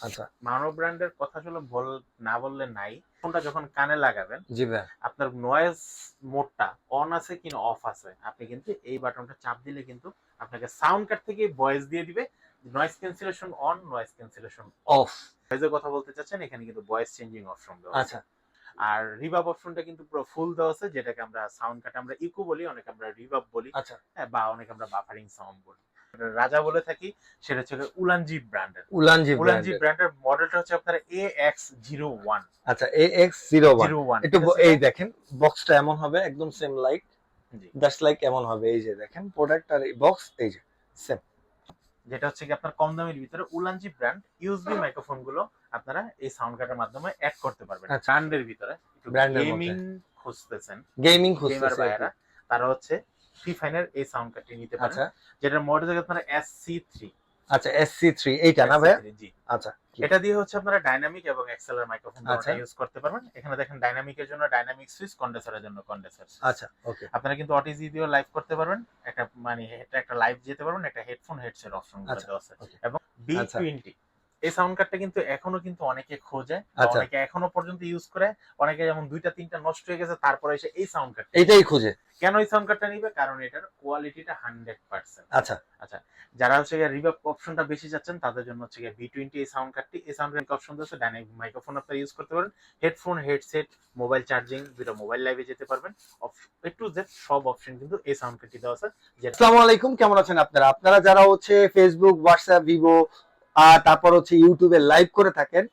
আচ্ছা। মানো ব্র্যান্ডের কথা আসলে বল না বললে নাই। ফোনটা যখন কানে লাগাবেন জি ভাই। আপনার নয়েজ মোডটা অন আছে কিনা অফ আছে আপনি কিন্তু এই বাটনটা চাপ দিলে কিন্তু আপনাকে সাউন্ড কার্ড থেকে ভয়েস দিয়ে দিবে। Noise cancellation on noise cancellation off ভয়েসের কথা বলতে চাচ্ছেন এখানে কিন্তু ভয়েস চেঞ্জিং অপশন দেওয়া আচ্ছা। আর রিভাব অপশনটা কিন্তু পুরো ফুল দেওয়া আছে যেটাকে আমরা সাউন্ড কাট আমরা ইকো বলি অনেক আমরা রিভাব বলি। আচ্ছা। হ্যাঁ, বা অনেক আমরা বাফারিং সাউন্ড বলি। রাজা বলে থাকি সেটা হচ্ছে উলানজি ব্র্যান্ডের। উলানজি উলানজি ব্র্যান্ড ব্র্যান্ডের মডেলটা হচ্ছে আপনার এ এক্স জিরো ওয়ান আচ্ছা এ এক্স জিরো ওয়ান একটু এই দেখেন বক্সটা এমন হবে একদম সেম লাইক। জাস্ট লাইক এমন হবে এই যে দেখেন প্রোডাক্ট আর এই বক্স এই যে সেম যেটা হচ্ছে কি আপনার কম দামের ভিতরে উলানজি ব্র্যান্ড ইউএসবি মাইক্রোফোনগুলো আপনারা এই সাউন্ড কার্ডের মাধ্যমে অ্যাড করতে পারবেন। আচ্ছা। ব্র্যান্ডের ভিতরে। গেমিং খুঁজতেছেন। গেমিং গেমার খুঁজতেছে ভাইয়ারা তারা হচ্ছে ফ্রি ফাইনের এই সাউন্ড কার্ডটি নিতে পারেন। আচ্ছা। যেটার মডেল হচ্ছে আপনার এস সি থ্রি আচ্ছা এসসি থ্রি এইটা না ভাই জি। আচ্ছা এটা দিয়ে হচ্ছে আপনারা ডাইনামিক এবং এক্সেলের মাইক্রোফোন আচ্ছা। ইউজ করতে পারবেন। এখানে দেখেন ডাইনামিকের জন্য ডাইনামিক সুইচ কন্ডেন্সারের জন্য কন্ডেন্সার আচ্ছা ওকে। আপনারা কিন্তু অটিজি দিয়েও লাইভ করতে পারবেন। একটা মানে এটা একটা লাইভ যেতে পারবেন একটা হেডফোন হেডসেট অপশন দেওয়া আছে। এবং বি আচ্ছা। টোয়েন্টি এই সাউন্ড কার্ডটা কিন্তু এখনও কিন্তু অনেকে খোঁজে আচ্ছা। অনেকে এখনও পর্যন্ত ইউজ করে অনেকে যেমন দুইটা তিনটা নষ্ট হয়ে গেছে তারপরে এসে এই সাউন্ড কার্ড এইটাই খোঁজে। কেন এই সাউন্ড কার্ডটা নিবে? কারণ এটার কোয়ালিটিটা হান্ড্রেড পার্সেন্ট আচ্ছা। আচ্ছা যারা হচ্ছে রিভাব অপশনটা বেশি যাচ্ছেন তাদের জন্য হচ্ছে বি টোয়েন্টি এই সাউন্ড কার্ডটি এই সাউন্ড কার্ড অপশন দিয়েছে ডাইনামিক মাইক্রোফোন আপনারা ইউজ করতে পারেন। হেডফোন হেডসেট মোবাইল চার্জিং দুটো মোবাইল লাইভে যেতে পারবেন। এ টু জেড সব অপশন কিন্তু এই সাউন্ড কার্ডটি দেওয়া আছে। আসসালামু আলাইকুম কেমন আছেন আপনারা? আপনারা যারা হচ্ছে ফেসবুক হোয়াটসঅ্যাপ ভিভো তারপর হচ্ছে ইউটিউবে লাইভ করে থাকেন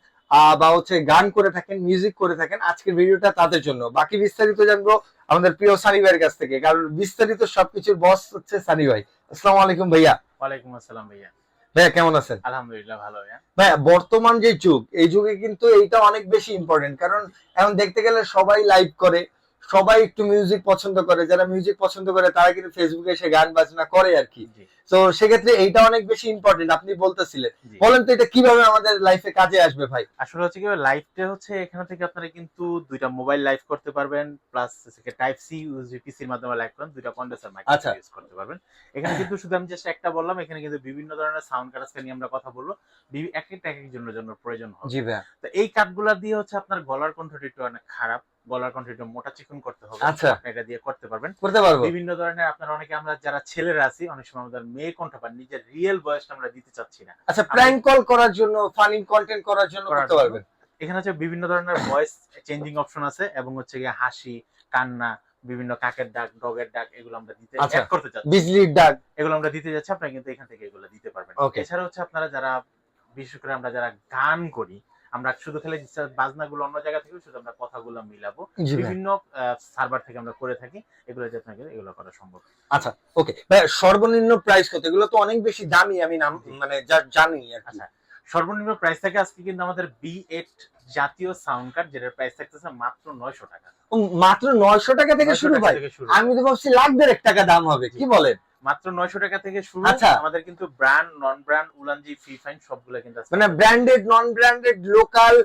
বা হচ্ছে গান করে থাকেন মিউজিক করে থাকেন আজকের ভিডিওটা তাদের জন্য। বাকি বিস্তারিত জানব আমাদের প্রিয় সানি ভাইয়ের কাছ থেকে কারণ বিস্তারিত সবকিছুর বস হচ্ছে সানি ভাই। আসসালামু আলাইকুম ভাইয়া। ওয়ালাইকুম আসসালাম ভাইয়া। ভাইয়া কেমন আছেন? আলহামদুলিল্লাহ ভালো ভাইয়া। ভাইয়া বর্তমান যে যুগ এই যুগে কিন্তু এইটা অনেক বেশি ইম্পর্টেন্ট কারণ এখন দেখতে গেলে সবাই লাইভ করে সবাই একটু মিউজিক পছন্দ করে যারা মিউজিক পছন্দ করে তারা কিন্তু ফেসবুকে এসে গান বাজনা করে আর কি তো সেক্ষেত্রে এইটা অনেক বেশি ইম্পর্টেন্ট আপনি বলতেছিলেন। বলেন তো এটা কীভাবে আমাদের লাইফে কাজে আসবে ভাই? আসলে হচ্ছে কি লাইভটা হচ্ছে এখান থেকে আপনারা কিন্তু দুইটা মোবাইল লাইভ করতে পারবেন প্লাস টাইপ সি ইউএসবি পিসির মাধ্যমে লাইভ করেন দুইটা কন্ডেন্সার। মাইক্রোফোন ইউজ করতে পারবেন। এখানে কিন্তু শুধু আমি জাস্ট একটা বললাম এখানে কিন্তু বিভিন্ন ধরনের সাউন্ড কার্ড আজকে নিয়ে আমরা কথা বলব। এক একটা এক এক জনের জন্য প্রয়োজন হবে। জি ভাইয়া। তো এই কাঠগুলা দিয়ে হচ্ছে আপনার গলার কণ্ঠটি একটু অনেক খারাপ। গলার একটু মোটা চিকন করতে হবে। আচ্ছা। আপনি এটা দিয়ে করতে পারবেন। করতে পারব। বিভিন্ন ধরনের আপনার অনেকে আমরা যারা ছেলেরা আছি অনেক সময় আমাদের মেয়ে কণ্ঠ পান নিজের রিয়েল বয়সটা আমরা দিতে চাচ্ছি না। আচ্ছা প্র্যাঙ্ক কল করার জন্য ফানি কন্টেন্ট করার জন্য করতে পারবেন? এখানে হচ্ছে বিভিন্ন ধরনের ভয়েস চেঞ্জিং অপশন আছে এবং হচ্ছে গিয়ে হাসি কান্না বিভিন্ন কাকের ডাক ডগের ডাক এগুলো আমরা দিতে আচ্ছা। add করতে চাচ্ছি। বিজলির ডাক। এগুলো আমরা দিতে যাচ্ছি আপনারা কিন্তু এখান থেকে এগুলো দিতে পারবেন। এছাড়া হচ্ছে আপনারা যারা বিশেষ করে আমরা যারা গান করি আমরা শুধু খালি বাজনাগুলো অন্য জায়গা থেকে শুধু আমরা কথাগুলো মিলাবো। বিভিন্ন সার্ভার থেকে আমরা করে থাকি এগুলো যে আপনাকে এগুলো করা সম্ভব আচ্ছা ওকে। সর্বনিম্ন প্রাইস কত? এগুলো তো অনেক বেশি দামি আমি নাম মানে যা জানি আচ্ছা সর্বনিম্ন প্রাইস থাকে আজকে কিন্তু আমাদের বি এইট জাতীয় সাউন্ড কার্ড যেটার প্রাইস থাকতেছে মাত্র নয়শো টাকা। মাত্র নয়শো টাকা থেকে শুরু ভাই। শুরু। আমি তো ভাবছি লাখ দেড়েক টাকা দাম হবে কি বলেন? মাত্র নয়শো টাকা থেকে শুরু। আচ্ছা। আমাদের কিন্তু brand non brand Ulanzi Fifine সবগুলো কিন্তু আছে। মানে branded non branded local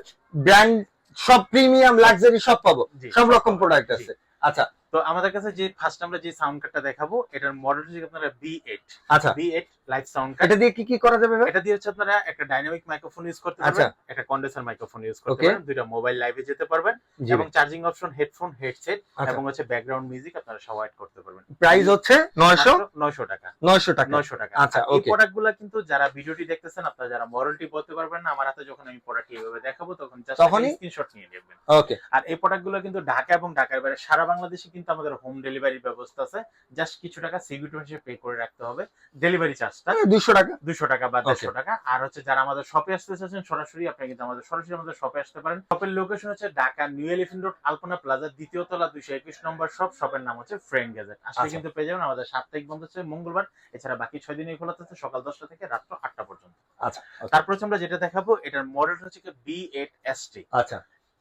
brand সব প্রিমিয়াম লাক্সারি সব পাবো। সব রকম প্রোডাক্ট আছে। আচ্ছা তো আমাদের কাছে যে ফার্স্ট আমরা যে সাউন্ড কার্ডটা দেখাবো এটার মডেল হচ্ছে আপনারা বি এইট আচ্ছা। B eight live sound card এটা দিয়ে কি কি করা যাবে এটা দিয়ে হচ্ছে আপনারা একটা ডাইনামিক মাইক্রোফোন ইউজ করতে। পারবেন একটা কন্ডেন্সার মাইক্রোফোন ইউজ করতে পারবেন দুইটা মোবাইল লাইভে যেতে পারবেন এবং চার্জিং অপশন হেডফোন হেডসেট এবং হচ্ছে ব্যাকগ্রাউন্ড মিউজিক আপনারা সব অ্যাড করতে পারবেন। প্রাইস হচ্ছে নয়শো? নয়শো টাকা। নয়শো টাকা। নয়শো টাকা। আচ্ছা, এই okay. প্রোডাক্ট কিন্তু যারা ভিডিওটি দেখতেছেন আপনারা যারা মডেলটি বলতে পারবেন না আমার হাতে যখন আমি প্রোডাক্ট এইভাবে দেখাবো তখন তখনই? স্ক্রিনশট নিয়ে নেবেন। ওকে আর এই প্রোডাক্টগুলো কিন্তু ঢাকা এবং ঢাকার বাইরে সারা বাংলাদেশে কিন্তু আমাদের হোম ডেলিভারির ব্যবস্থা আছে। জাস্ট কিছু টাকা সিবিটি হিসেবে পে করে রাখতে হবে। ডেলিভারি চার্জটা দুশো টাকা। দুশো টাকা বা দেড়শো টাকা। আর হচ্ছে যারা আমাদের শপে আসতে চাচ্ছেন সরাসরি আপনি কিন্তু আমাদের সরাসরি আমাদের শপে আসতে পারেন। শপের লোকেশন হচ্ছে Dhaka New Elephant Road Alpana Plaza দ্বিতীয় তলা দুইশো একুশ নম্বর শপ শপের নাম হচ্ছে ফ্রেন্ড গ্যাজেট আসলে আচ্ছা। কিন্তু পেয়ে যাবেন। আমাদের সাপ্তাহিক বন্ধ হচ্ছে মঙ্গলবার। এছাড়া বাকি ছয় দিনই খোলা থাকছে সকাল দশটা থেকে রাত্র আটটা পর্যন্ত। আচ্ছা তারপর হচ্ছে আমরা যেটা দেখাবো এটার মডেল হচ্ছে বি এইট এস টি আচ্ছা।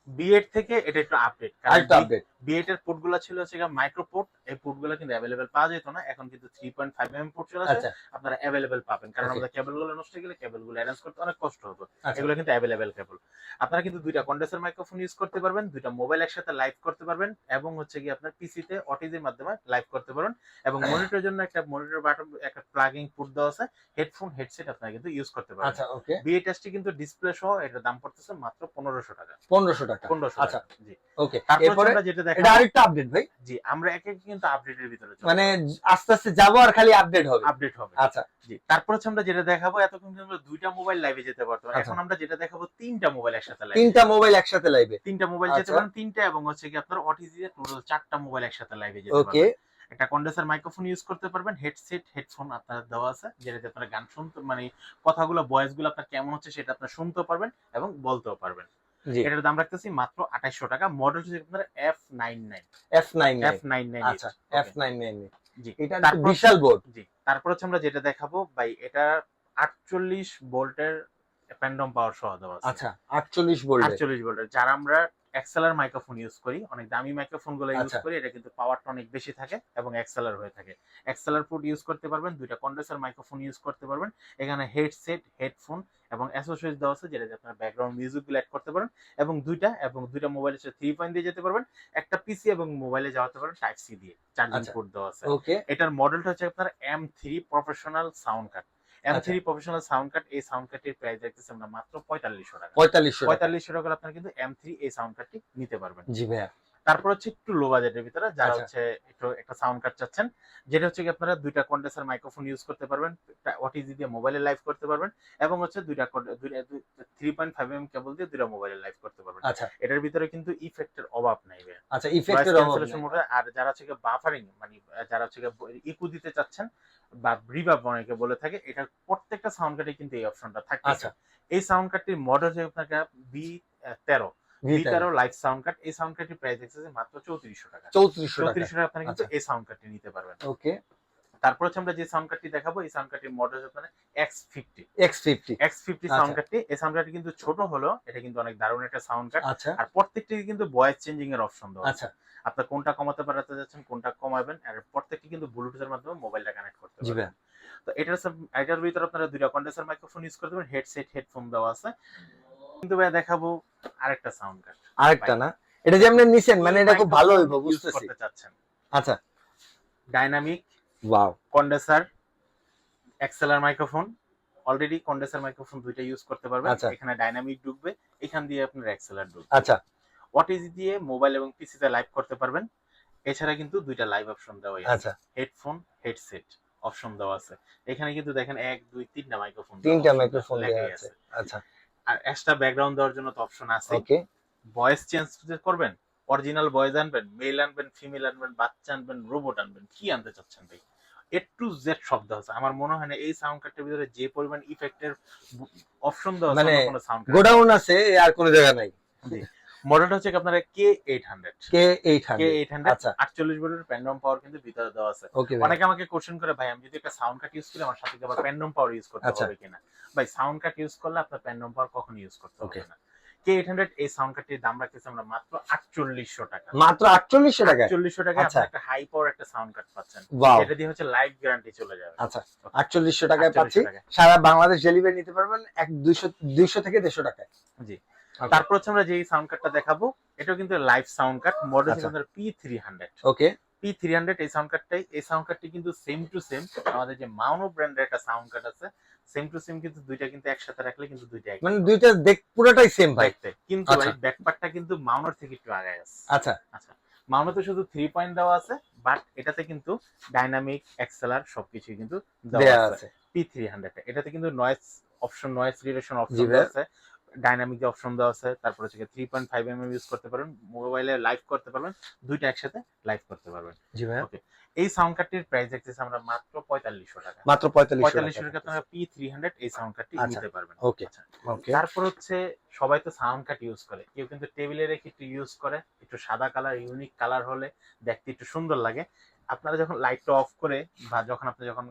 বি এইট থেকে এটা একটু আপডেট আরেকটা আপডেট বি এর পোর্ট ছিল হচ্ছে মাইক্রো পোর্ট এই পোর্টগুলো কিন্তু পাওয়া যেত না এখন কিন্তু পোর্ট চলে আসে আচ্ছা। আপনারা পাবেন কারণ আমাদের কেবলগুলো নষ্ট হয়ে গেলে অ্যারেঞ্জ করতে অনেক কষ্ট হতো। আচ্ছা। এগুলো কিন্তু কেবল আপনারা কিন্তু দুইটা কন্ডেন্সার মাইক্রোফোন ইউজ করতে পারবেন দুইটা মোবাইল একসাথে লাইভ করতে পারবেন এবং হচ্ছে কি আপনার পিসিতে অটিজির মাধ্যমে লাইভ করতে পারবেন এবং মনিটরের জন্য একটা মনিটর বাটন একটা প্লাগিং পুট দেওয়া আছে হেডফোন হেডসেট আপনারা কিন্তু ইউজ করতে পারবেন। আচ্ছা ওকে বিএ টেস্টে কিন্তু ডিসপ্লে সহ এটার দাম পড়তেছে মাত্র পনেরোশো টাকা। পনেরোশো টাকা। আচ্ছা। জি। ওকে এরপরে আমরা যেটা এটা আরেকটা আপডেট ভাই। জি আমরা এক এক কিন্তু আপডেটের ভিতরে মানে আস্তে আস্তে যাব আর খালি আপডেট হবে। আপডেট হবে। আচ্ছা। জি তারপর হচ্ছে আমরা যেটা দেখাবো এতক্ষণ আমরা দুইটা মোবাইল লাইভে যেতে পারতাম। আচ্ছা। এখন আমরা যেটা দেখাবো তিনটা মোবাইল একসাথে লাইভে তিনটা মোবাইল একসাথে লাইভে তিনটা মোবাইল যেতে। পারেন তিনটা এবং হচ্ছে কি আপনার অটিজি টোটাল চারটা মোবাইল একসাথে লাইভে যেতে ওকে একটা কন্ডেন্সার মাইক্রোফোন ইউজ করতে পারবেন হেডসেট হেডফোন আপনার দেওয়া আছে যেটাতে আপনারা গান শুনতে মানে কথাগুলো ভয়েসগুলো আপনার কেমন হচ্ছে সেটা আপনার শুনতেও পারবেন এবং বলতেও পারবেন। এটার দাম রাখতেছি মাত্র আঠাইশশো টাকা। মডেল হচ্ছে আপনার F nine nine F nine F nine nine আচ্ছা এফ নাইন নাইন জি। এটা বিশাল বোর্ড জি। তারপর হচ্ছে আমরা যেটা দেখাবো ভাই এটা আটচল্লিশ বোল্টের প্যান্ডম পাওয়ার সহ দেওয়া আচ্ছা আটচল্লিশ ভোল্ট আটচল্লিশ ভোল্টের যারা আমরা এক্সেলার মাইক্রোফোন ইউজ করি। অনেক দামি মাইক্রোফোনগুলো ইউজ আচ্ছা। করি এটা কিন্তু পাওয়ারটা অনেক বেশি থাকে এবং এক্সেলার হয়ে থাকে। এক্সেলার ফুড ইউজ করতে পারবেন দুইটা কন্ডেন্সার মাইক্রোফোন ইউজ করতে পারবেন। এখানে হেডসেট হেডফোন এবং অ্যাসোসিয়েট দেওয়া আছে যেটা আপনার ব্যাকগ্রাউন্ড মিউজিকগুলো অ্যাড করতে পারেন এবং দুইটা এবং দুইটা মোবাইল হচ্ছে থ্রি পয়েন্ট দিয়ে যেতে পারবেন। একটা পিসি এবং মোবাইলে যাওয়াতে পারেন টাইপ সি দিয়ে। চার্জিং আচ্ছা। পোর্ট দেওয়া আছে। ওকে এটার মডেলটা হচ্ছে আপনার M three professional sound card M three professional sound card এই সাউন্ড কার্ডের প্রাইস দেখতেছি আমরা মাত্র পঁয়তাল্লিশশো টাকা। পঁয়তাল্লিশশো টাকা। পঁয়তাল্লিশশো টাকা আপনার কিন্তু এম থ্রি এই সাউন্ড কার্ডটি নিতে পারবেন। জি ভাইয়া। তারপর হচ্ছে একটু লো বাজেটের ভিতরে যারা আচ্ছা। হচ্ছে একটু একটা সাউন্ড কার্ড চাচ্ছেন। যেটা হচ্ছে কি আপনারা দুইটা কন্ডেন্সার মাইক্রোফোন ইউজ করতে পারবেন ওটিজি দিয়ে মোবাইলে লাইভ করতে পারবেন এবং হচ্ছে দুইটা three point five M cable দিয়ে দুইটা মোবাইলে লাইভ করতে পারবেন। আচ্ছা। এটার ভিতরে কিন্তু ইফেক্টের অভাব নাই আচ্ছা ইফেক্টের অভাব আর যারা হচ্ছে বাফারিং মানে যারা হচ্ছে ইকু দিতে চাচ্ছেন বা রিভাব অনেকে বলে থাকে এটা প্রত্যেকটা সাউন্ড কার্ডে কিন্তু এই অপশনটা থাকে আচ্ছা। এই সাউন্ড কার্ডটির মডেল হচ্ছে আপনাকে বি তেরো। তেরো লাইভ সাউন্ড কার্ড এই সাউন্ড কার্ডটির প্রাইস দেখতেছে মাত্র চৌত্রিশশো টাকা। চৌত্রিশশো চৌত্রিশশো টাকা আপনারা কিন্তু আচ্ছা। এই সাউন্ড কার্ডটি নিতে পারবেন। ওকে তারপর হচ্ছে আমরা যে সাউন্ড কার্ডটি দেখাবো এই সাউন্ড কার্ডটির মডেল হচ্ছে X fifty X fifty X fifty. Sound কার্ডটি এই সাউন্ড কার্ডটি কিন্তু ছোট হলো এটা কিন্তু অনেক দারুণ একটা সাউন্ড কার্ড আচ্ছা। আর প্রত্যেকটি কিন্তু ভয়েস চেঞ্জিং এর অপশন দেওয়া আছে। আচ্ছা আপনার কোনটা কমাতে পারাতে যাচ্ছেন কোনটা কমাবেন আর প্রত্যেকটি কিন্তু ব্লুটুথের মাধ্যমে মোবাইলটা কানেক্ট করতে পারবেন। তো এটার এটার ভিতরে আপনারা দুইটা কন্ডেন্সার মাইক্রোফোন ইউজ করতে পারেন হেডসেট হেডফোন দেওয়া আছে। কিন্তু ভাই দেখাবো আরেকটা সাউন্ড কার্ড আরেকটা না? এটা যে আপনি নিছেন মানে এটা খুব ভালো হইব বুঝতেছি। করতে চাচ্ছেন। আচ্ছা। Dynamic wow condenser XLR microphone already condenser microphone দুইটা ইউজ করতে পারবেন। আচ্ছা। এখানে ডাইনামিক ঢুকবে এখান দিয়ে আপনার এক্সেলার ঢুকবে। আচ্ছা। ওটিজি দিয়ে মোবাইল এবং পিসিতে লাইভ করতে পারবেন? এছাড়া কিন্তু দুইটা লাইভ অপশন দেওয়া আছে। আচ্ছা। হেডফোন হেডসেট অপশন দেওয়া আছে। এখানে কিন্তু দেখেন এক দুই তিনটা মাইক্রোফোন তিনটা মাইক্রোফোন দেওয়া আছে। আচ্ছা। আর এক্সট্রা ব্যাকগ্রাউন্ড দেওয়ার জন্য তো অপশন আছে ওকে ভয়েস চেঞ্জ করবেন অরিজিনাল ভয়েস আনবেন মেল আনবেন ফিমেল আনবেন বাচ্চা আনবেন রোবট আনবেন কি আনতে চাচ্ছেন ভাই? এ টু জেড শব্দ আছে। আমার মনে হয় না এই সাউন্ড কার্ডের ভিতরে যে পরিমাণ ইফেক্টের অপশন দেওয়া আছে মানে কোনো সাউন্ড গোডাউন আছে আর কোনো জায়গা নাই। মডেলটা হচ্ছে আপনার K eight hundred K eight K eight hundred আচ্ছা। আটচল্লিশ ভোল্টের প্যান্ডম পাওয়ার কিন্তু ভিতরে দেওয়া আছে। অনেকে আমাকে কোশ্চেন করে ভাই আমি যদি একটা সাউন্ড কার্ড ইউজ করি আমার সাথে আবার প্যান্ডম পাওয়ার ইউজ করতে আচ্ছা। হবে কিনা? ভাই সাউন্ড কার্ড ইউজ করলে আপনার প্যান্ডম পাওয়ার কখনো ইউজ করতে হবে না। কে এইট হান্ড্রেড এই সাউন্ড কার্ডটির দাম রাখতেছি আমরা মাত্র আটচল্লিশশো টাকা। মাত্র আটচল্লিশশো টাকা আটচল্লিশশো টাকা আচ্ছা। আপনি একটা হাই পাওয়ার একটা সাউন্ড কার্ড পাচ্ছেন। এটা দিয়ে হচ্ছে লাইভ গ্যারান্টি চলে যাবে। আচ্ছা আটচল্লিশশো টাকায় পাচ্ছি। সারা বাংলাদেশ ডেলিভারি নিতে পারবেন এক দুইশো দুইশো থেকে দেড়শো টাকায়। জি। তারপর হচ্ছে আমরা যে সাউন্ড কার্ডটা দেখাবো এটাও কিন্তু লাইভ সাউন্ড কার্ড মডেল আচ্ছা। আমাদের P three hundred okay P three hundred এই সাউন্ড কার্ডটাই এই সাউন্ড কার্ডটি কিন্তু সেম টু সেম আমাদের যে মাউনো ব্র্যান্ডের একটা সাউন্ড কার্ড আছে সেম টু সেম কিন্তু দুইটা কিন্তু একসাথে রাখলে কিন্তু দুইটা মানে দুইটা দেখ পুরোটাই সেম ভাই। কিন্তু আচ্ছা। ভাই ব্যাকপার্টটা কিন্তু মাউনোর থেকে একটু আগে আছে। আচ্ছা। আচ্ছা। মাউনোতে শুধু থ্রি পয়েন্ট দেওয়া আছে বাট এটাতে কিন্তু ডাইনামিক এক্সেলার সবকিছুই কিন্তু দেওয়া আছে। আছে। পি থ্রি হান্ড্রেড এটাতে কিন্তু noise option noise relation option আছে। ডাইনামিক অপশন দেওয়া আছে। তারপর হচ্ছে three point five M use করতে পারবেন। মোবাইলে লাইভ করতে পারবেন। দুইটা একসাথে লাইভ করতে পারবেন। জি ভাই ওকে এই সাউন্ড কার্ডটির প্রাইস দেখতেছি আমরা মাত্র পঁয়তাল্লিশশো টাকা। মাত্র পঁয়তাল্লিশশো টাকা। আপনারা পি থ্রি হান্ড্রেড এই সাউন্ড কার্ডটি আচ্ছা। নিতে পারবেন। ওকে আচ্ছা। ওকে তারপর হচ্ছে সবাই তো সাউন্ড কার্ড ইউজ করে। কেউ কিন্তু টেবিলে রেখে একটু ইউজ করে। একটু সাদা কালার ইউনিক কালার হলে দেখতে একটু সুন্দর লাগে। আপনারা যখন লাইটটা অফ করে বা যখন আপনি যখন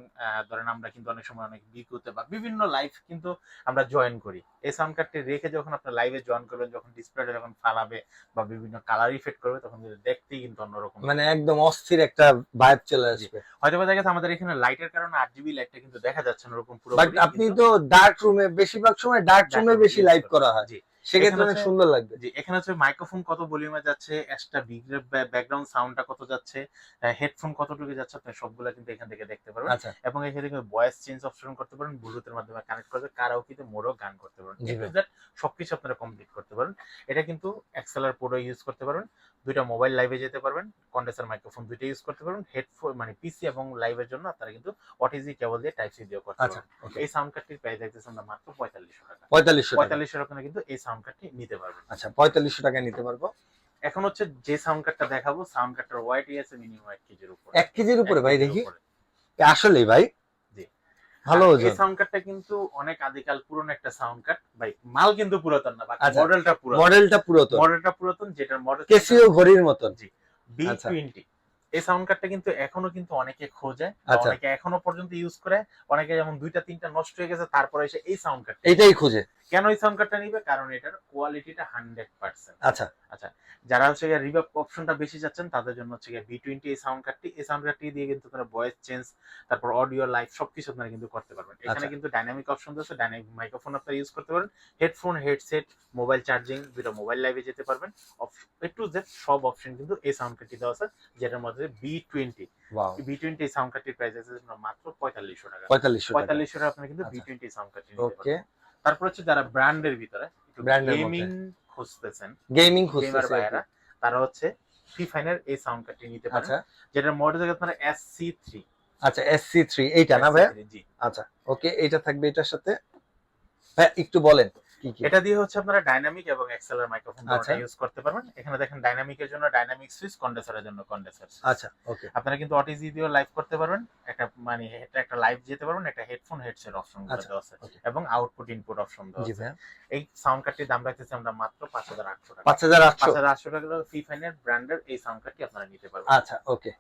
ধরেন আমরা কিন্তু অনেক সময় অনেক বিকুতে বা বিভিন্ন লাইভ কিন্তু আমরা জয়েন করি। এই সাউন্ড কার্ডটি রেখে যখন আপনার লাইভে জয়েন করবেন যখন ডিসপ্লেটা যখন ফালাবে বা বিভিন্ন কালার ইফেক্ট করবে তখন কিন্তু দেখতেই কিন্তু অন্যরকম। মানে একদম অস্থির একটা ভাইব চলে আসবে। হয়তো বা দেখা যাচ্ছে আমাদের এখানে লাইটের কারণে আট জিবি লাইটটা কিন্তু দেখা যাচ্ছে না ওরকম পুরো আপনি তো ডার্ক রুমে বেশিরভাগ সময় ডার্ক রুমে বেশি লাইভ করা। হয়। সেক্ষেত্রে অনেক সুন্দর লাগবে। জি এখানে হচ্ছে মাইক্রোফোন কত ভলিউমে যাচ্ছে এক্সট্রা ব্যাকগ্রাউন্ড সাউন্ডটা কত যাচ্ছে হেডফোন কতটুকু যাচ্ছে আপনি সবগুলো কিন্তু এখান থেকে দেখতে পারবেন। আচ্ছা। এবং এখানে কিন্তু ভয়েস চেঞ্জ অপশন করতে পারেন ব্লুটুথের মাধ্যমে কানেক্ট করবে কারাওকিতে মোড়ও গান করতে পারেন। সবকিছু আপনারা কমপ্লিট করতে পারেন। এটা কিন্তু এক্সেলার পোর্টও ইউজ করতে পারবেন। দুইটা মোবাইল লাইভে যেতে পারবেন কন্ডেন্সার মাইক্রোফোন দুইটা ইউজ করতে পারবেন হেডফোন মানে পিসি এবং লাইভের জন্য আপনারা কিন্তু ওটিজি কেবল দিয়ে টাইপ সি দিয়ে করতে আচ্ছা পারবেন। এই সাউন্ড কার্ডটির প্রাইস দেখতেছে আমরা মাত্র পঁয়তাল্লিশশো টাকা। পঁয়তাল্লিশশো টাকা। পঁয়তাল্লিশশো টাকা কিন্তু এই সাউন্ড কার্ডটি নিতে পারবেন। আচ্ছা পঁয়তাল্লিশশো টাকায় নিতে পারব। এখন হচ্ছে যে সাউন্ড কার্ডটা দেখাবো সাউন্ড কার্ডটার ওয়াইটি আছে মিনিমাম এক কেজির উপরে। এক কেজির উপরে ভাই দেখি। আসলেই ভাই। ভালো এই সাউন্ড কার্ডটা কিন্তু অনেক আদিকাল পুরনো একটা সাউন্ড কার্ড ভাই মাল কিন্তু পুরাতন না বাকি আচ্ছা। মডেলটা পুরাতন। মডেলটা পুরাতন। মডেলটা পুরাতন যেটা মডেল কেসিও ঘড়ির মতন। বি আচ্ছা। টোয়েন্টি এই সাউন্ড কার্ডটা কিন্তু এখনও কিন্তু অনেকে খোঁজে আচ্ছা। অনেকে এখনও পর্যন্ত ইউজ করে অনেকে যেমন দুইটা তিনটা নষ্ট হয়ে গেছে তারপরে এসে এই সাউন্ড কার্ড এটাই খুঁজে। কেন এই সাউন্ড কার্ডটা নিবে? কারণ এটার কোয়ালিটিটা হান্ড্রেড পার্সেন্ট আচ্ছা। আচ্ছা যারা হচ্ছে রিভাব অপশনটা বেশি যাচ্ছেন তাদের জন্য হচ্ছে বি টোয়েন্টি এই সাউন্ড কার্ডটি এই সাউন্ড কার্ডটি দিয়ে কিন্তু আপনারা ভয়েস চেঞ্জ তারপর অডিও লাইভ সবকিছু আপনারা কিন্তু করতে পারবেন। এখানে আচ্ছা। কিন্তু ডাইনামিক অপশন আছে ডাইনামিক মাইক্রোফোন আপনারা ইউজ করতে পারেন। হেডফোন হেডসেট মোবাইল চার্জিং দুটো মোবাইল লাইভে যেতে পারবেন। একটু জেড সব অপশন কিন্তু এই সাউন্ড কার্ডটি দেওয়া আছে যেটার মধ্যে B twenty B twenty sound কার্ডটির price আছে মাত্র পঁয়তাল্লিশশো টাকা। পঁয়তাল্লিশশো পঁয়তাল্লিশশো টাকা আপনারা কিন্তু বি। টোয়েন্টি সাউন্ড কার্ডটি ওকে তারপর হচ্ছে যারা ব্র্যান্ডের ভিতরে মধ্যে। গেমিং খুঁজতেছেন গেমিং গেমার খুঁজতেছে ভাইয়েরা তারা হচ্ছে ফ্রি ফাইনের এই সাউন্ড কার্ডটি নিতে পারেন। আচ্ছা। যেটার মডেল থেকে আপনারা এস সি থ্রি আচ্ছা এস সি থ্রি এইটা না ভাই আচ্ছা ওকে এইটা থাকবে এটার সাথে। ভাই একটু বলেন। কি কি? এটা দিয়ে হচ্ছে আপনারা ডাইনামিক এবং এক্সেলার মাইক্রোফোন আচ্ছা। ইউজ করতে পারবেন। এখানে দেখেন ডাইনামিকের জন্য ডাইনামিক সুইচ কন্ডেন্সারের জন্য কন্ডেন্সার আচ্ছা ওকে আপনারা কিন্তু অটিজি দিয়েও লাইভ করতে পারবেন। একটা মানে এটা একটা লাইভ যেতে পারবেন একটা হেডফোন হেডসেট অপশন দেওয়া আছে। এবং আউটপুট ইনপুট অপশন দেওয়া আছে। এই সাউন্ড কার্ডটির দাম রাখতেছি আমরা মাত্র পাঁচ হাজার আটশো টাকা। পাঁচ হাজার পাঁচ আটশো হাজার আটশো টাকা ফ্রি ফাইনের ব্র্যান্ডের এই সাউন্ড কার্ডটি আপনারা নিতে পারবেন। আচ্ছা ওকে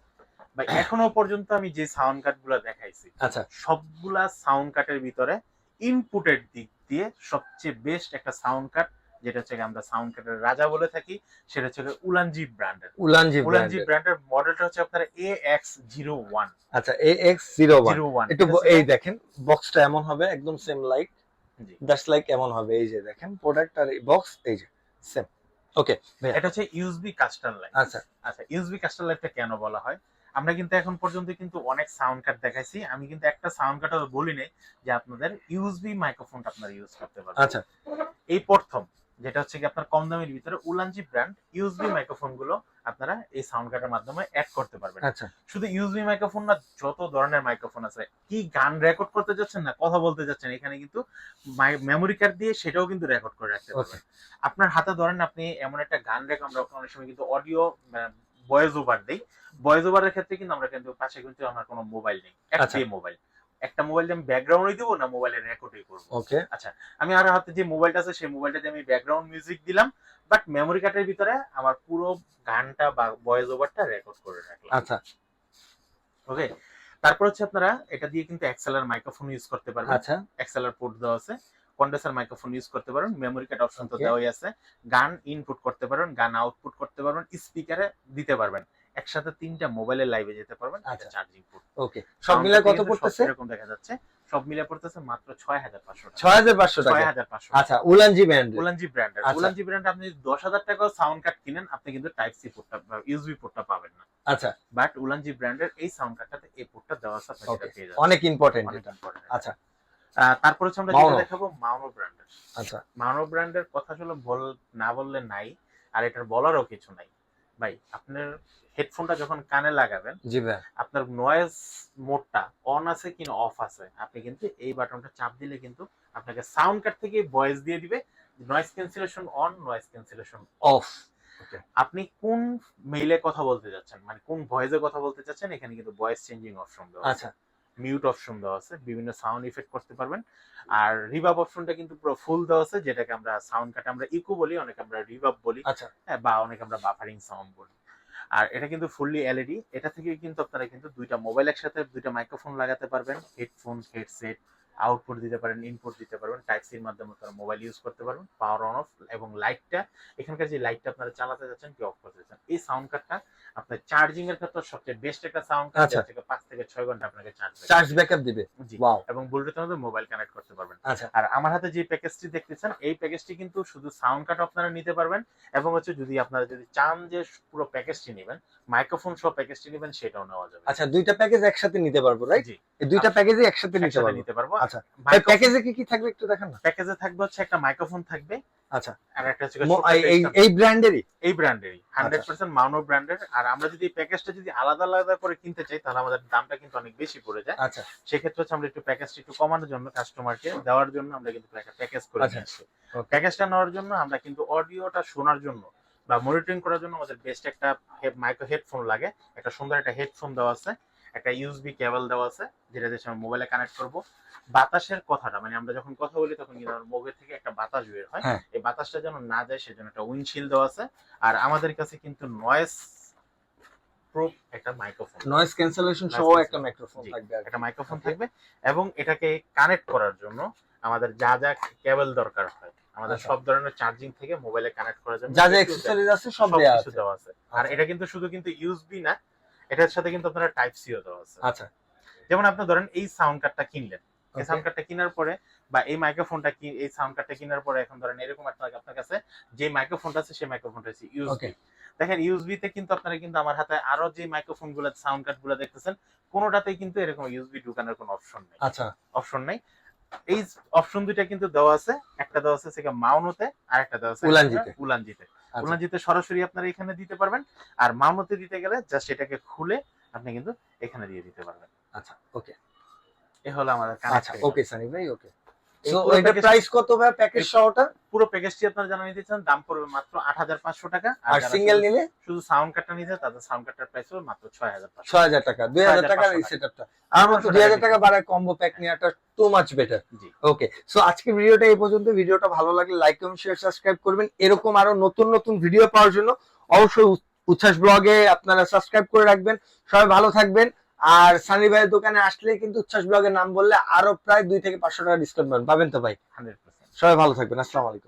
ভাই এখনও পর্যন্ত আমি যে সাউন্ড কার্ডগুলো দেখাইছি আচ্ছা। সবগুলা সাউন্ড কার্ডের ভিতরে ইনপুটের দিক দিয়ে সবচেয়ে বেস্ট একটা সাউন্ড কার্ড যেটা হচ্ছে আমরা সাউন্ড কার্ডের রাজা বলে থাকি সেটা হচ্ছে উলানজি ব্র্যান্ডের উলানজি উলানজি ব্র্যান্ডের মডেলটা হচ্ছে আপনার এ এক্স জিরো ওয়ান আচ্ছা এ এক্স জিরো ওয়ান একটু এই দেখেন বক্সটা এমন হবে একদম সেম লাইক। জাস্ট লাইক এমন হবে এই যে দেখেন প্রোডাক্ট আর এই বক্স এই যে সেম ওকে এটা হচ্ছে ইউএসবি কাস্টার লাইন আচ্ছা। আচ্ছা ইউএসবি কাস্টার লাইনটা কেন বলা হয়? আমরা কিন্তু এখন পর্যন্ত কিন্তু অনেক সাউন্ড কার্ড দেখাইছি। আমি কিন্তু একটা সাউন্ড কার্ড বলি নাই যে আপনাদের ইউএসবি মাইক্রোফোনটা আপনারা ইউজ করতে পারবেন। আচ্ছা। এই প্রথম যেটা হচ্ছে কি আপনার কম দামের ভিতরে উলানজি ব্র্যান্ড ইউএসবি মাইক্রোফোনগুলো আপনারা এই সাউন্ড কার্ডের মাধ্যমে অ্যাড করতে পারবেন। আচ্ছা। শুধু ইউএসবি মাইক্রোফোন না যত ধরনের মাইক্রোফোন আছে কি গান রেকর্ড করতে যাচ্ছেন না কথা বলতে যাচ্ছেন এখানে কিন্তু মেমোরি কার্ড দিয়ে সেটাও কিন্তু রেকর্ড করে রাখতে পারবেন। আপনার হাতে ধরেন আপনি এমন একটা গান রেকর্ড আমরা অনেক সময় কিন্তু অডিও ভয়েস ওভার দেই। ভয়েস ওভারের ক্ষেত্রে কিন্তু আমরা কিন্তু পাশে কিন্তু আমার কোনো মোবাইল নেই। আচ্ছা। একটাই মোবাইল একটা মোবাইল দিয়ে আমি ব্যাকগ্রাউন্ডই দিব না মোবাইলের রেকর্ডই করব? ওকে আচ্ছা আমি আর হাতে যে মোবাইলটা আছে সেই মোবাইলটাতে আমি ব্যাকগ্রাউন্ড মিউজিক দিলাম বাট মেমোরি কার্ডের ভিতরে আমার পুরো গানটা বা ভয়েস ওভারটা রেকর্ড করে রাখলাম। আচ্ছা। ওকে তারপর হচ্ছে আপনারা এটা দিয়ে কিন্তু এক্সেলার মাইক্রোফোন ইউজ করতে পারবেন। আচ্ছা। এক্সেলার পোর্ট দেওয়া আছে। কন্ডেন্সার মাইক্রোফোন ইউজ করতে পারবেন মেমোরি কার্ড অপশন তো দেওয়াই আছে। গান ইনপুট করতে পারবেন গান আউটপুট করতে পারবেন স্পিকারে দিতে পারবেন। একসাথে তিনটা মোবাইলের লাইভে যেতে পারবেন আচ্ছা। চার্জিং পোর্ট ওকে সব মিলে কত পড়তেছে? এরকম দেখা যাচ্ছে। সব মিলে পড়তেছে মাত্র ছয় হাজার পাঁচশো টাকা। ছয় হাজার পাঁচশো ছয় টাকা। হাজার পাঁচশো আচ্ছা উলানজি ব্র্যান্ড উলানজি ব্র্যান্ডের আচ্ছা। উলানজি ব্র্যান্ড আপনি দশ হাজার টাকা সাউন্ড কার্ড কিনেন আপনি কিন্তু টাইপ সি পোর্টটা ইউএসবি পোর্টটা পাবেন না। আচ্ছা। বাট উলানজি ব্র্যান্ডের এই সাউন্ড কার্ডটাতে এই পোর্টটা দেওয়া আছে অনেক ইম্পর্টেন্ট এটা। আচ্ছা। তারপর হচ্ছে আমরা যেটা দেখাবো মাউনো ব্র্যান্ডের আচ্ছা। মাউনো ব্র্যান্ডের কথা আসলে বল না বললে নাই আর এটার বলারও কিছু নাই। ভাই আপনার হেডফোনটা যখন কানে লাগাবেন জি ভাই। আপনার নয়েজ মোডটা অন আছে কিনা অফ আছে আপনি কিন্তু এই বাটনটা চাপ দিলে কিন্তু আপনাকে সাউন্ড কার্ড থেকে ভয়েস দিয়ে দিবে noise cancellation on noise cancellation off আপনি কোন মেইলে কথা বলতে যাচ্ছেন মানে কোন ভয়েসে কথা বলতে চাচ্ছেন এখানে কিন্তু ভয়েস চেঞ্জিং অপশন দেওয়া আছে। আচ্ছা। মিউট অপশন দেওয়া আছে বিভিন্ন সাউন্ড ইফেক্ট করতে পারবেন। আর রিভাব অপশনটা কিন্তু পুরো ফুল দেওয়া আছে যেটাকে আমরা সাউন্ড কাটে আমরা ইকো বলি অনেক আমরা রিভাব বলি আচ্ছা। হ্যাঁ, বা অনেক আমরা বাফারিং সাউন্ড বলি। আর এটা কিন্তু ফুললি এলইডি এটা থেকে কিন্তু আপনারা কিন্তু দুইটা মোবাইল একসাথে দুইটা মাইক্রোফোন লাগাতে পারবেন হেডফোন হেডসেট আউটপুট দিতে পারেন ইনপুট দিতে পারবেন টাইপ সির মাধ্যমে আপনারা মোবাইল ইউজ করতে পারবেন পাওয়ার অন অফ এবং লাইটটা এখানকার যে লাইটটা আপনারা চালাতে যাচ্ছেন কি অফ করতে যাচ্ছেন? এই সাউন্ড কার্ডটা আপনার চার্জিং এর ক্ষেত্রে সবচেয়ে বেস্ট একটা সাউন্ড কার্ড আচ্ছা। থেকে পাঁচ থেকে ছয় ঘণ্টা আপনাকে চার্জ চার্জ ব্যাকআপ দিবে। জি। ওয়াও এবং ব্লুটুথের মধ্যে মোবাইল কানেক্ট করতে পারবেন। আচ্ছা। আর আমার হাতে যে প্যাকেজটি দেখতেছেন এই প্যাকেজটি কিন্তু শুধু সাউন্ড কার্ড আপনারা নিতে পারবেন এবং হচ্ছে যদি আপনারা যদি চান যে পুরো প্যাকেজটি নেবেন মাইক্রোফোন সহ প্যাকেজটি নেবেন সেটাও নেওয়া যাবে। আচ্ছা দুইটা প্যাকেজ একসাথে নিতে পারব রাইট জি। এই দুইটা প্যাকেজই একসাথে নিতে একসাথে নিতে পারব। আচ্ছা প্যাকেজে কি কি থাকবে একটু দেখান না। প্যাকেজে থাকবে হচ্ছে একটা মাইক্রোফোন থাকবে আচ্ছা। আর একটা এই- এই ব্র্যান্ডেরই এই ব্র্যান্ডেরই আচ্ছা। হান্ড্রেড পার্সেন্ট মাউনো ব্র্যান্ডের আর আমরা যদি প্যাকেজটা যদি আলাদা আলাদা করে কিনতে চাই তাহলে আমাদের দামটা কিন্তু অনেক বেশি পড়ে যায়। আচ্ছা। সেক্ষেত্রে হচ্ছে আমরা একটু প্যাকেজটা একটু কমানোর জন্য কাস্টমারকে দেওয়ার জন্য আমরা কিন্তু একটা প্যাকেজ করে আচ্ছা। নিয়ে প্যাকেজটা নেওয়ার জন্য আমরা কিন্তু অডিওটা শোনার জন্য বা মনিটরিং করার জন্য আমাদের বেস্ট একটা মাইক্রো হেডফোন লাগে। একটা সুন্দর একটা হেডফোন দেওয়া আছে। একটা ইউএসবি কেবল দেওয়া আছে যেটা দিয়ে আমরা মোবাইলে কানেক্ট করব। বাতাসের কথাটা মানে আমরা যখন কথা বলি তখন কিন্তু আমার মুখের থেকে একটা বাতাস বের হয়। হ্যাঁ। এই বাতাসটা যেন না যায় সেজন্য একটা উইন্ডশিল্ড দেওয়া আছে। আর আমাদের কাছে কিন্তু নয়েস প্রুফ একটা মাইক্রোফোন নয়েজ ক্যান্সেলেশন সহ একটা মাইক্রোফোন থাকবে একটা মাইক্রোফোন থাকবে এবং এটাকে কানেক্ট করার জন্য আমাদের যা যা কেবল দরকার হয় আমাদের আচ্ছা। সব ধরনের চার্জিং থেকে মোবাইলে কানেক্ট করার জন্য যা যা অ্যাক্সেসরিজ আছে সব দেওয়া আছে। আর আচ্ছা। এটা কিন্তু শুধু কিন্তু ইউএসবি না এটার সাথে কিন্তু আপনারা টাইপ সিও দেওয়া আছে। আচ্ছা। যেমন আপনি ধরেন এই সাউন্ড কার্ডটা কিনলেন। এই সাউন্ড কার্ডটা কেনার পরে বা এই মাইক্রোফোনটা কি এই সাউন্ড কার্ডটা কেনার পরে এখন ধরেন এরকম আপনার আপনার কাছে যে মাইক্রোফোনটা আছে সেই মাইক্রোফোনটা হচ্ছে ইউএসবি. দেখেন ইউএসবি তে কিন্তু আপনারা কিন্তু আমার হাতে আরও যে মাইক্রোফোনগুলো সাউন্ড কার্ডগুলো দেখতেছেন কোনোটাতেই কিন্তু এরকম ইউএসবি ঢুকানোর কোনো অপশন নেই। আচ্ছা। অপশন নেই। এই অপশন দুইটা কিন্তু দেওয়া আছে একটা দেওয়া আছে সেটা মাউনোতে আর একটা দেওয়া আছে উলানজিতে। উলানজিতে আচ্ছা। উলানজিতে সরাসরি আপনারা এখানে দিতে পারবেন। আর মামতে দিতে গেলে জাস্ট এটাকে খুলে আপনি কিন্তু এখানে দিয়ে দিতে পারবেন। আচ্ছা ওকে এ হলো আমাদের আচ্ছা ওকে সানি ভাই ওকে এটা package- প্রাইস কত ভাই? প্যাকেজ সহটা? পুরো প্যাকেজটি আপনারা জানা নিতে চান দাম পড়বে মাত্র আট হাজার পাঁচশো টাকা। আর সিঙ্গেল নিলে? শুধু সাউন্ড কার্ডটা নিতে তাদের সাউন্ড কার্ডটার প্রাইস হবে মাত্র ছয় হাজার পাঁচশো ছয় হাজার টাকা। দুই হাজার টাকার এই সেটআপটা আমার মতো দুই হাজার টাকা বাড়ায় কম্বো প্যাক নেওয়াটা টু মাচ বেটার জি। ওকে সো আজকের ভিডিওটা এই পর্যন্ত। ভিডিওটা ভালো লাগলে লাইক কমেন্ট শেয়ার সাবস্ক্রাইব করবেন। এরকম আরও নতুন নতুন ভিডিও পাওয়ার জন্য অবশ্যই উচ্ছ্বাস ব্লগে আপনারা সাবস্ক্রাইব করে রাখবেন। সবাই ভালো থাকবেন। আর সানি ভাইয়ের দোকানে আসলে কিন্তু উচ্ছ্বাস ব্লগের নাম বললে আরও প্রায় দুই থেকে পাঁচশো টাকা ডিসকাউন্ট পাবেন। পাবেন তো ভাই? হান্ড্রেড সবাই ভালো থাকবেন। আসসালাম আলাইকুম।